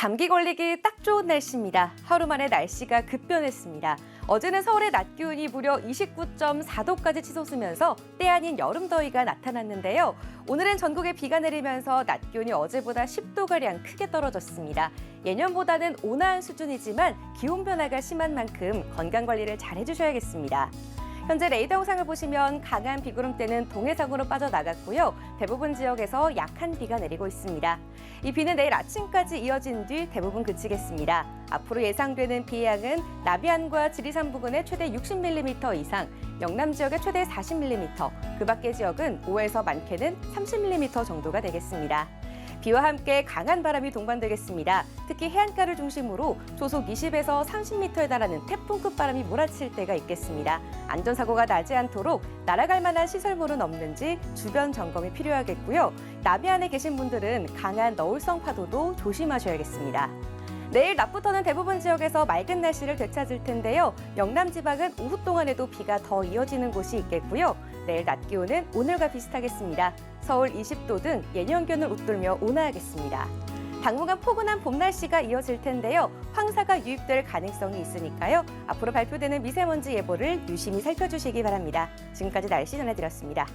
감기 걸리기 딱 좋은 날씨입니다. 하루 만에 날씨가 급변했습니다. 어제는 서울의 낮 기온이 무려 29.4도까지 치솟으면서 때 아닌 여름 더위가 나타났는데요. 오늘은 전국에 비가 내리면서 낮 기온이 어제보다 10도가량 크게 떨어졌습니다. 예년보다는 온화한 수준이지만 기온 변화가 심한 만큼 건강 관리를 잘 해주셔야겠습니다. 현재 레이더 영상을 보시면 강한 비구름대는 동해상으로 빠져나갔고요. 대부분 지역에서 약한 비가 내리고 있습니다. 이 비는 내일 아침까지 이어진 뒤 대부분 그치겠습니다. 앞으로 예상되는 비 양은 나비안과 지리산 부근에 최대 60mm 이상, 영남 지역에 최대 40mm, 그 밖의 지역은 5에서 많게는 30mm 정도가 되겠습니다. 비와 함께 강한 바람이 동반되겠습니다. 특히 해안가를 중심으로 초속 20에서 30m에 달하는 태풍급 바람이 몰아칠 때가 있겠습니다. 안전사고가 나지 않도록 날아갈 만한 시설물은 없는지 주변 점검이 필요하겠고요. 나비 안에 계신 분들은 강한 너울성 파도도 조심하셔야겠습니다. 내일 낮부터는 대부분 지역에서 맑은 날씨를 되찾을 텐데요. 영남 지방은 오후 동안에도 비가 더 이어지는 곳이 있겠고요. 내일 낮 기온은 오늘과 비슷하겠습니다. 서울 20도 등 예년 기온을 웃돌며 온화하겠습니다. 당분간 포근한 봄 날씨가 이어질 텐데요. 황사가 유입될 가능성이 있으니까요. 앞으로 발표되는 미세먼지 예보를 유심히 살펴주시기 바랍니다. 지금까지 날씨 전해드렸습니다.